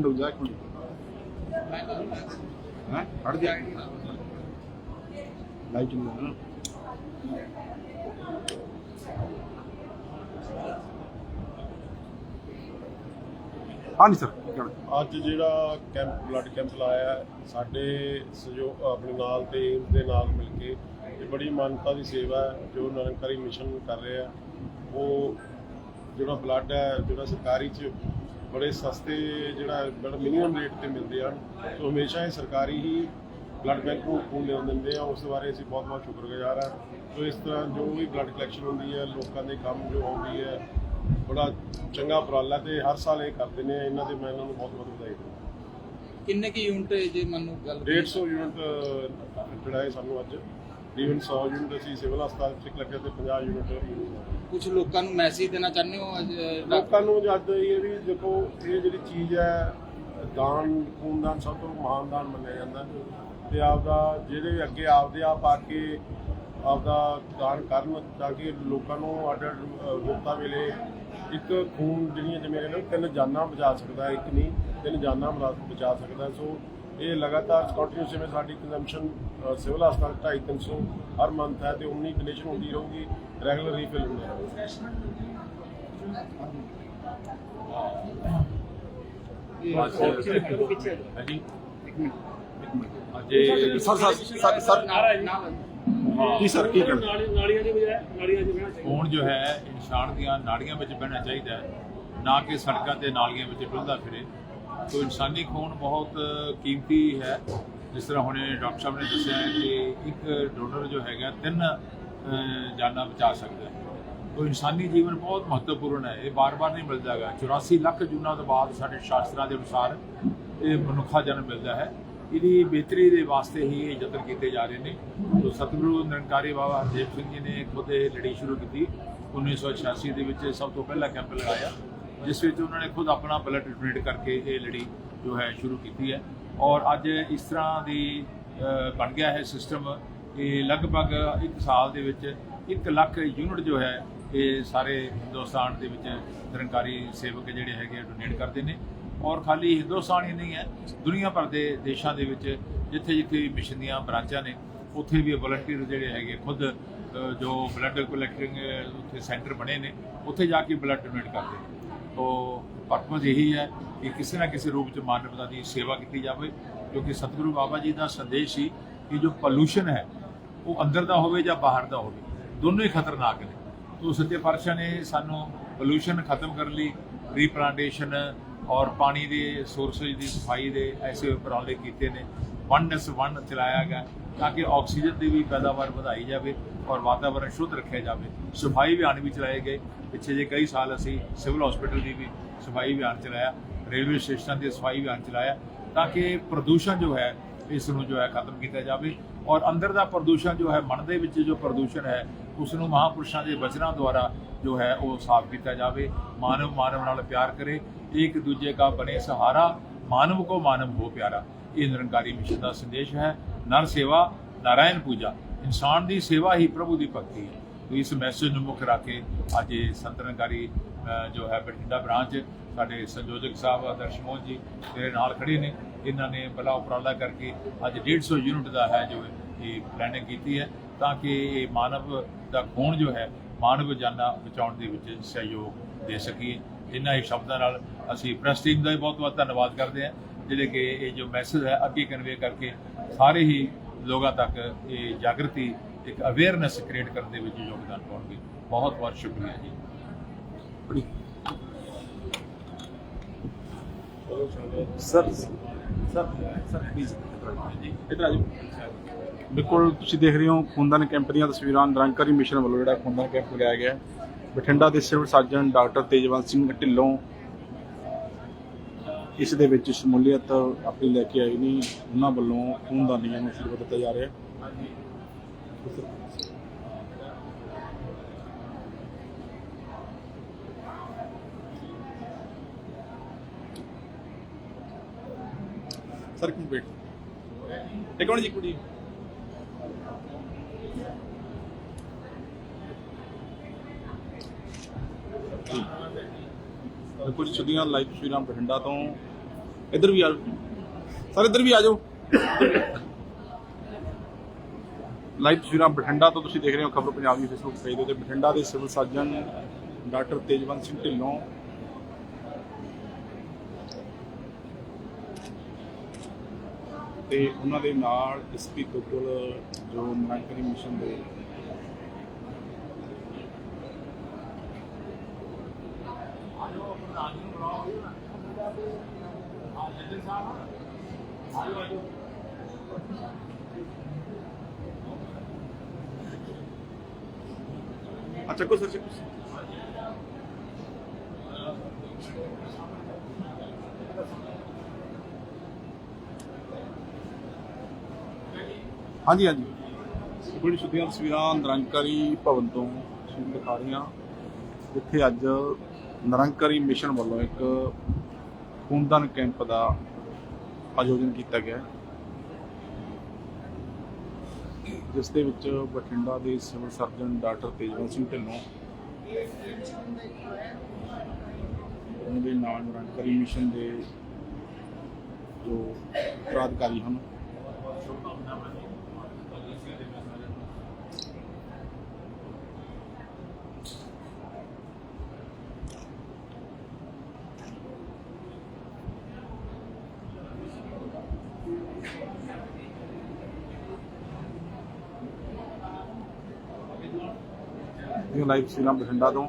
Minute ਰੁਕ ਜਾ ਇੱਕ ਹਾਂਜੀ ਸਰ ਅੱਜ ਜਿਹੜਾ ਕੈਂਪ ਬਲੱਡ ਕੈਂਪ ਲਾਇਆ ਸਾਡੇ ਸਹਿਯੋਗ, ਆਪਣੇ ਨਾਲ ਤੇ ਏਮਸ ਦੇ ਨਾਲ ਮਿਲ ਕੇ ਇਹ ਬੜੀ ਮਾਨਤਾ ਦੀ ਸੇਵਾ ਹੈ, ਜੋ ਨਿਰੰਕਾਰੀ ਮਿਸ਼ਨ ਕਰ ਰਿਹਾ ਹੈ। ਉਹ ਜਿਹੜਾ ਬਲੱਡ ਹੈ, ਜਿਹੜਾ ਸਰਕਾਰੀ ਚ ਬੜੇ ਸਸਤੇ ਜਿਹੜਾ ਬੜਾ ਮਿਨੀਮਮ ਰੇਟ ਤੇ ਮਿਲਦੇ ਹਨ। ਸੋ ਹਮੇਸ਼ਾ ਇਹ ਸਰਕਾਰੀ ਹੀ ਬਲੱਡ ਬੈਂਕ ਨੂੰ ਖੂਨ ਲਿਆਉਣ ਦਿੰਦੇ ਆ। ਉਸ ਬਾਰੇ ਅਸੀਂ ਬਹੁਤ ਬਹੁਤ ਸ਼ੁਕਰਗੁਜ਼ਾਰ ਹਾਂ। ਸੋ ਇਸ ਤਰ੍ਹਾਂ ਜੋ ਵੀ ਬਲੱਡ ਕਲੈਕਸ਼ਨ ਹੁੰਦੀ ਹੈ ਲੋਕਾਂ ਦੇ ਕੰਮ ਜੋ ਆਉਂਦੀ ਹੈ ਬੜਾ ਚੰਗਾ ਉਪਰਾਲਾ ਤੇ ਹਰ ਸਾਲ ਇਹ ਕਰਦੇ ਨੇ। ਇਹਨਾਂ ਦੇ ਮੈਂ ਇਹਨਾਂ ਨੂੰ ਬਹੁਤ ਬਹੁਤ ਵਧਾਈ ਦਿੰਦਾ। ਕਿੰਨੇ ਕੀ ਯੂਨਿਟ ਜੇ ਮੈਨੂੰ ਗੱਲ 150 ਯੂਨਿਟ ਜਿਹੜਾ ਹੈ ਸਾਨੂੰ ਅੱਜ ਈਵਨ 100 ਯੂਨਿਟ ਅਸੀਂ ਸਿਵਲ ਹਸਪਤਾਲ ਚ ਲੱਗਿਆ ਤੇ 50 ਯੂਨਿਟ ਕੁਝ ਲੋਕਾਂ ਨੂੰ ਮੈਸੇਜ ਦੇਣਾ ਚਾਹੁੰਦੇ ਹੋ ਅੱਜ ਲੋਕਾਂ ਨੂੰ ਜਦ ਇਹ ਵੀ ਦੇਖੋ ਇਹ ਜਿਹੜੀ ਚੀਜ਼ ਹੈ ਦਾਨ ਖੂਨਦਾਨ ਸਭ ਤੋਂ ਮਹਾਨ ਦਾਨ ਮੰਨਿਆ ਜਾਂਦਾ ਤੇ ਆਪਦਾ ਜਿਹੜੇ ਅੱਗੇ ਆਪਦੇ ਆਪ ਆ ਕੇ ਆਪਦਾ ਦਾਨ ਕਰਨ ਤਾਂ ਕਿ ਲੋਕਾਂ ਨੂੰ ਅੱਡ ਅੱਡ ਵੇਲੇ ਇੱਕ ਖੂਨ ਜਿਹੜੀਆਂ ਜਿਵੇਂ ਕਹਿੰਦੇ ਤਿੰਨ ਜਾਨਾਂ ਬਚਾ ਸਕਦਾ ਹੈ, ਇੱਕ ਨਹੀਂ ਤਿੰਨ ਜਾਨਾਂ ਬਚਾ ਬਚਾ ਸਕਦਾ ਹੈ। ਸੋ ਇਹ ਲਗਾਤਾਰ ਕੰਟੀਨਿਊਸ ਜਿਵੇਂ ਸਾਡੀ ਕੰਜ਼ੰਪਸ਼ਨ ਸਿਵਲ ਹਸਪਤਾਲ 250 300 ਹਰ ਮੰਥ ਹੈ ਤੇ ਉਨੀ ਡੋਨੇਸ਼ਨ ਹੁੰਦੀ ਰਹੂਗੀ ਰੈਗੂਲਰ ਰੀਫਿਲ ਹੁੰਦੇ ਰਹੂਗੇ ਸਰ ਸਰ ਸਰ ਸਰ ਕੀ ਸਰ। ਕੀ ਕਹਿਣਾ ਖੂਨ ਜੋ ਹੈ ਇਨਸਾਨ ਦੀਆਂ ਨਾੜੀਆਂ ਵਿੱਚ ਬਹਿਣਾ ਚਾਹੀਦਾ ਹੈ। ਨਾ ਕਿ ਸੜਕਾਂ ਤੇ ਨਾਲੀਆਂ ਵਿੱਚ ਡੁੱਲਦਾ ਫਿਰੇ। ਤੋ ਇਨਸਾਨੀ ਖੂਨ ਬਹੁਤ ਕੀਮਤੀ ਹੈ। ਜਿਸ ਤਰ੍ਹਾਂ ਹੁਣੇ ਡਾਕਟਰ ਸਾਹਿਬ ਨੇ ਦੱਸਿਆ ਹੈ ਕਿ ਇੱਕ ਡੋਨਰ ਜੋ ਹੈਗਾ ਤਿੰਨ ਜਾਨਾਂ ਬਚਾ ਸਕਦਾ ਹੈ। ਤੋ ਇਨਸਾਨੀ ਜੀਵਨ ਬਹੁਤ ਮਹੱਤਵਪੂਰਨ ਹੈ। ਇਹ ਬਾਰ-ਬਾਰ ਨਹੀਂ ਮਿਲਦਾ ਹੈਗਾ। 84 ਲੱਖ ਜੂਨਾਂ ਤੋਂ ਬਾਅਦ ਸਾਡੇ ਸ਼ਾਸਤਰਾਂ ਦੇ ਅਨੁਸਾਰ ਇਹ ਮਨੁੱਖਾ ਜਨਮ ਮਿਲਦਾ ਹੈ। ਇਹਦੀ ਬਿਹਤਰੀ ਦੇ ਵਾਸਤੇ ਹੀ ਇਹ ਯਤਨ ਕੀਤੇ ਜਾ ਰਹੇ ਨੇ। ਤੋ ਸਤਿਗੁਰੂ ਨਿਰੰਕਾਰੀ ਬਾਬਾ ਹਰਦੇਵ ਸਿੰਘ ਜੀ ਨੇ ਖੁਦ ਇਹ ਲੜੀ ਸ਼ੁਰੂ ਕੀਤੀ 1986 ਦੇ ਵਿੱਚ। ਸਭ ਤੋਂ ਪਹਿਲਾ ਕੈਂਪ ਲਗਾਇਆ, ਜਿਸ ਵਿੱਚ ਉਹਨਾਂ ਨੇ ਖੁਦ ਆਪਣਾ ਬਲੱਡ ਡੋਨੇਟ ਕਰਕੇ ਇਹ ਲੜੀ ਜੋ ਹੈ ਸ਼ੁਰੂ ਕੀਤੀ ਹੈ। ਔਰ ਅੱਜ ਇਸ ਤਰ੍ਹਾਂ ਦੀ ਬਣ ਗਿਆ ਹੈ ਸਿਸਟਮ। ਇਹ ਲਗਭਗ ਇੱਕ ਸਾਲ ਦੇ ਵਿੱਚ 1 ਲੱਖ ਯੂਨਿਟ ਜੋ ਹੈ ਇਹ ਸਾਰੇ ਹਿੰਦੁਸਤਾਨ ਦੇ ਵਿੱਚ ਨਿਰੰਕਾਰੀ ਸੇਵਕ ਜਿਹੜੇ ਹੈਗੇ ਡੋਨੇਟ ਕਰਦੇ ਨੇ। ਔਰ ਖਾਲੀ ਹਿੰਦੁਸਤਾਨ ਹੀ ਨਹੀਂ ਹੈ, ਦੁਨੀਆ ਭਰ ਦੇ ਦੇਸ਼ਾਂ ਦੇ ਵਿੱਚ ਜਿੱਥੇ ਜਿੱਥੇ ਮਿਸ਼ਨ ਦੀਆਂ ਬ੍ਰਾਂਚਾਂ ਨੇ, ਉੱਥੇ ਵੀ ਵਲੰਟੀਅਰ ਜਿਹੜੇ ਹੈਗੇ ਖੁਦ ਜੋ ਬਲੱਡ ਕਲੈਕਟਿੰਗ ਉੱਥੇ ਸੈਂਟਰ ਬਣੇ ਨੇ, ਉੱਥੇ ਜਾ ਕੇ ਬਲੱਡ ਡੋਨੇਟ ਕਰਦੇ ਨੇ। ਤੋ ਪਰਪਸ ਇਹੀ ਹੈ ਕਿ ਕਿਸੇ ਨਾ ਕਿਸੇ ਰੂਪ ਚ ਮਾਨਵਤਾ ਦੀ ਸੇਵਾ ਕੀਤੀ ਜਾਵੇ, ਕਿਉਂਕਿ ਸਤਿਗੁਰੂ ਬਾਬਾ ਜੀ ਦਾ ਸੰਦੇਸ਼ ਸੀ ਕਿ ਜੋ ਪੋਲੂਸ਼ਨ ਹੈ ਉਹ ਅੰਦਰ ਦਾ ਹੋਵੇ ਜਾਂ ਬਾਹਰ ਦਾ ਹੋਵੇ, ਦੋਨੋਂ ਹੀ ਖਤਰਨਾਕ ਨੇ। ਤੋ ਸੱਚੇ ਪਾਤਸ਼ਾਹ ਨੇ ਸਾਨੂੰ ਪੋਲੂਸ਼ਨ ਖਤਮ ਕਰਨ ਲਈ ਰੀਪਲਾਂਟੇਸ਼ਨ ਔਰ ਪਾਣੀ ਦੇ ਸੋਰਸੇਜ ਦੀ ਸਫ਼ਾਈ ਦੇ ਐਸੇ ਉਪਰਾਲੇ ਕੀਤੇ ਨੇ। ਵਨ ਇਸ ਵਨ ਚਲਾਇਆ ਗਿਆ ਤਾਂ ਕਿ ਆਕਸੀਜਨ ਦੀ ਵੀ ਪੈਦਾਵਾਰ ਵਧਾਈ ਜਾਵੇ ਔਰ ਵਾਤਾਵਰਣ ਸ਼ੁੱਧ ਰੱਖਿਆ ਜਾਵੇ। ਸਫ਼ਾਈ ਅਭਿਆਨ ਵੀ ਚਲਾਏ ਗਏ। ਪਿੱਛੇ ਜੇ ਕਈ ਸਾਲ ਅਸੀਂ ਸਿਵਲ ਹਸਪੀਟਲ ਦੀ ਵੀ ਸਫ਼ਾਈ ਅਭਿਆਨ ਚਲਾਇਆ ਰੇਲਵੇ ਸਟੇਸ਼ਨਾਂ ਦੀ ਸਫ਼ਾਈ ਅਭਿਆਨ ਚਲਾਇਆ ਤਾਂ ਕਿ ਪ੍ਰਦੂਸ਼ਣ ਜੋ ਹੈ, ਇਸ ਨੂੰ ਜੋ ਹੈ ਖਤਮ ਕੀਤਾ ਜਾਵੇ। ਔਰ ਅੰਦਰ ਦਾ ਪ੍ਰਦੂਸ਼ਣ ਜੋ ਹੈ, ਮਨ ਦੇ ਵਿੱਚ ਜੋ ਪ੍ਰਦੂਸ਼ਣ ਹੈ ਉਸ ਨੂੰ ਮਹਾਪੁਰਸ਼ਾਂ ਦੇ ਬਚਨਾਂ ਦੁਆਰਾ ਜੋ ਹੈ, ਉਹ ਸਾਫ਼ ਕੀਤਾ ਜਾਵੇ। ਮਾਨਵ ਮਾਨਵ ਨਾਲ ਪਿਆਰ ਕਰੇ। ਇੱਕ ਦੂਜੇ ਦਾ ਬਣੇ ਸਹਾਰਾ, ਮਾਨਵ ਕੋ ਮਾਨਵ ਹੋ ਪਿਆਰਾ। ਇਹ ਨਿਰੰਕਾਰੀ ਮਿਸ਼ਨ ਦਾ ਸੰਦੇਸ਼ ਹੈ। ਨਰ ਸੇਵਾ, ਨਾਰਾਇਣ ਪੂਜਾ। ਇਨਸਾਨ ਦੀ ਸੇਵਾ ਹੀ ਪ੍ਰਭੂ ਦੀ ਭਗਤੀ ਹੈ। ਤੋ ਇਸ ਮੈਸੇਜ ਨੂੰ ਮੁੱਖ ਰੱਖ ਕੇ ਅੱਜ ਇਹ ਸੰਤ ਜੋ ਹੈ, ਬਠਿੰਡਾ ਬ੍ਰਾਂਚ, ਸਾਡੇ ਸੰਯੋਜਕ ਸਾਹਿਬ ਆਦਰਸ਼ ਮੋਹਨ ਜੀ ਮੇਰੇ ਨਾਲ ਖੜੇ ਨੇ। ਇਹਨਾਂ ਨੇ ਬਲਾ ਉਪਰਾਲਾ ਕਰਕੇ ਅੱਜ 150 ਯੂਨਿਟ ਦਾ ਹੈ ਜੋ ਇਹ ਪਲੈਨਿੰਗ ਕੀਤੀ ਹੈ ਤਾਂ ਕਿ ਇਹ ਮਾਨਵ ਦਾ ਖੂਨ ਜੋ ਹੈ ਮਾਨਵ ਜਾਨਾਂ ਬਚਾਉਣ ਦੇ ਵਿੱਚ ਸਹਿਯੋਗ ਦੇ ਸਕੀਏ। ਇਹਨਾਂ ਹੀ ਸ਼ਬਦਾਂ ਨਾਲ ਅਸੀਂ ਪ੍ਰੈਸ ਟੀਮ ਦਾ ਵੀ ਬਹੁਤ ਬਹੁਤ ਧੰਨਵਾਦ ਕਰਦੇ ਹਾਂ ਜਿਹੜੇ ਕਿ ਇਹ ਜੋ ਮੈਸੇਜ ਹੈ ਅੱਗੇ ਕਨਵੇ ਕਰਕੇ ਸਾਰੇ ਹੀ ਲੋਕਾਂ ਤੱਕ ਇਹ ਜਾਗਰਤੀ ਇੱਕ ਅਵੇਅਰਨੈਸ ਕ੍ਰੀਏਟ ਕਰਨ ਦੇ ਵਿੱਚ ਯੋਗਦਾਨ ਪਾਉਣਗੇ। ਬਹੁਤ ਬਹੁਤ ਸ਼ੁਕਰੀਆ ਜੀ। ਬੜੀ ਸਰ ਸਰ ਸਰ ਪਲੀਜ਼ ਇਧਰ ਆ ਬਿਲਕੁਲ ਤੁਸੀਂ ਦੇਖ ਰਹੇ ਹੋ ਖੂਨਦਾਨ ਕੈਂਪ ਦੀਆਂ ਤਸਵੀਰਾਂ। ਨਿਰੰਕਾਰੀ ਮਿਸ਼ਨ ਵੱਲੋਂ ਜਿਹੜਾ ਖੂਨਦਾਨ ਕੈਂਪ ਲਗਾਇਆ ਗਿਆ ਬਠਿੰਡਾ ਦੇ civil surgeon doctor Tejwant Singh Dhillon ਇਸ ਦੇ ਵਿੱਚ ਸ਼ਮੂਲੀਅਤ ਆਪਣੀ ਲੈ ਕੇ ਆਏ ਨੇ। ਉਹਨਾਂ ਵੱਲੋਂ ਖੂਨਦਾਨੀਆਂ ਨੂੰ ਸ਼ੁਰੂ ਦਿੱਤਾ ਜਾ ਰਿਹਾ ਹੈ। ਸਰ ਕੰਪਲੀਟ ਇੱਕ ਮਿੰਟ ਜੀ ਕੁੜੀ? ਕੁਝ ਸਿੱਧੀਆਂ ਲਾਈਵ ਤਸਵੀਰਾਂ ਬਠਿੰਡਾ ਤੋਂ। ਇੱਧਰ ਵੀ ਆ ਜਾਓ। ਸਰ, ਇੱਧਰ ਵੀ ਆ ਜਾਓ। ਲਾਈਵ ਤਸਵੀਰਾਂ ਬਠਿੰਡਾ ਤੋਂ ਤੁਸੀਂ ਦੇਖ ਰਹੇ ਹੋ ਖਬਰ ਪੰਜਾਬ ਦੀ ਫੇਸਬੁੱਕ ਪੇਜ ਦੇ ਉੱਤੇ। ਬਠਿੰਡਾ ਦੇ civil surgeon doctor Tejwant Singh Dhillon ਤੇ ਉਹਨਾਂ ਦੇ ਨਾਲ ਐਸਪੀ ਤੁਗਲ ਜੋ ਨਿਰੰਕਾਰੀ ਮਿਸ਼ਨ ਦੇ ਅੱਛਾ ਕੋ ਸਰ ਚੱਕੋ ਹਾਂਜੀ ਹਾਂਜੀ। ਬੜੀ ਸ਼ੁੱਧੀਆਂ ਤਸਵੀਰਾਂ ਨਿਰੰਕਾਰੀ ਭਵਨ ਤੋਂ ਤੁਹਾਨੂੰ ਦਿਖਾ ਰਹੀਆਂ ਜਿੱਥੇ ਅੱਜ ਨਿਰੰਕਾਰੀ ਮਿਸ਼ਨ ਵੱਲੋਂ ਇੱਕ ਖੂਨਦਾਨ ਕੈਂਪ ਦਾ ਆਯੋਜਨ ਕੀਤਾ ਗਿਆ ਜਿਸ ਦੇ ਵਿੱਚ ਬਠਿੰਡਾ ਦੇ civil surgeon doctor Tejwant Singh Dhillon ਉਹਨਾਂ ਦੇ ਨਾਲ ਨਿਰੰਕਾਰੀ ਮਿਸ਼ਨ ਦੇ ਜੋ ਪ੍ਰਾਧਿਕਾਰੀ ਹਨ ਇਹ ਲਾਈਵ ਸੀਨਾ ਬਠਿੰਡਾ ਤੋਂ।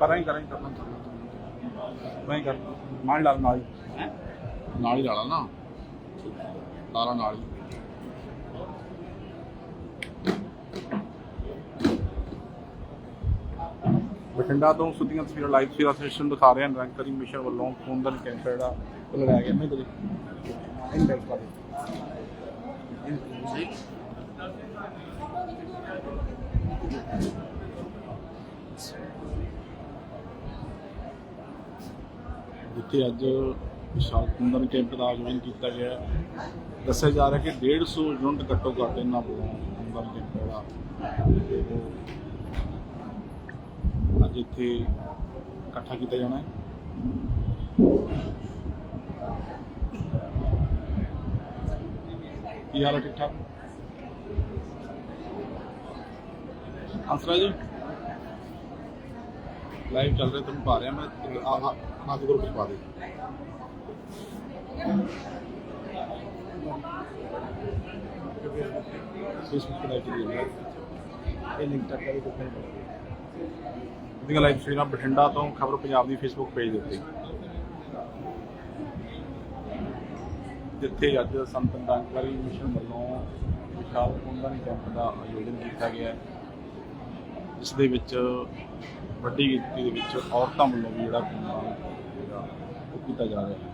ਕਰਾਂ ਕਰਾਂ ਕਰਨਾ ਮੈਂ ਕਰ ਮਾਲ ਲਾਲ ਨਾਲ ਹੀ। ਨਾਲ ਹੀ ਲਾਲਾ ਨਾ। ਲਾਲਾ ਨਾਲ ਹੀ। ਬਠਿੰਡਾ ਤੋਂ ਸੁਧੀਆਂ ਤਸਵੀਰਾਂ ਲਾਈਵ ਸੇਵਾ ਸੈਸ਼ਨ ਦਿਖਾ ਰਹੇ ਹਨ ਰੰਗਕਰੀ ਮਿਸ਼ਨ ਵੱਲੋਂ ਖੂਨਦਾਨ ਕੈਂਪ ਜਿਹੜਾ ਉਹ ਲਗਾਇਆ ਗਿਆ ਮੈਂ ਕਦੇ। ਪਾ ਦੇ। ਜਿੱਥੇ ਅੱਜ ਵਿਸ਼ਾਲ ਖੂਨਦਾਨ ਕੈਂਪ ਦਾ ਆਯੋਜਨ ਕੀਤਾ ਗਿਆ ਦੱਸਿਆ ਜਾ ਰਿਹਾ ਕਿ 150 ਯੂਨਿਟ ਘੱਟੋ ਘੱਟ ਇਹਨਾਂ ਵੱਲੋਂ ਕੈਂਪ ਜਿਹੜਾ ਅੱਜ ਇੱਥੇ ਇਕੱਠਾ ਕੀਤਾ ਜਾਣਾ ਹੈ। ਕੀ ਹਾਲ ਹੈ ਠੀਕ ਠਾਕ? ਅੰਸਰਾ ਜੀ? ਲਾਈਵ ਚੱਲ ਰਿਹਾ ਤੁਹਾਨੂੰ ਪਾ ਰਿਹਾ ਮੈਂ ਆ ਆ ਨਾ ਦੇ ਗਰੁੱਪ ਚ ਪਾ ਦੇ। ਫੇਸਬੁੱਕ ਲਾਈਵ ਚੱਲ ਰਿਹਾ ਇਹ ਲਿੰਕ ਤੱਕ ਕਰੀ ਕੋਈ ਉਹਦੀਆਂ ਲਾਈਵ ਤਸਵੀਰਾਂ ਬਠਿੰਡਾ ਤੋਂ ਖਬਰ ਪੰਜਾਬ ਦੀ ਫੇਸਬੁੱਕ ਪੇਜ ਦੇ ਉੱਤੇ। ਜਿੱਥੇ ਅੱਜ ਸੰਤ ਨਿਰੰਕਾਰੀ ਮਿਸ਼ਨ ਵੱਲੋਂ ਵਿਸ਼ਾਲ ਖੂਨਦਾਨੀ ਕੈਂਪ ਦਾ ਆਯੋਜਨ ਕੀਤਾ ਗਿਆ ਹੈ। ਜਿਸ ਦੇ ਵਿੱਚ ਵੱਡੀ ਗਿਣਤੀ ਦੇ ਵਿੱਚ ਔਰਤਾਂ ਵੱਲੋਂ ਵੀ ਜਿਹੜਾ ਖੂਨਦਾਨ ਉਹ ਕੀਤਾ ਜਾ ਰਿਹਾ ਹੈ।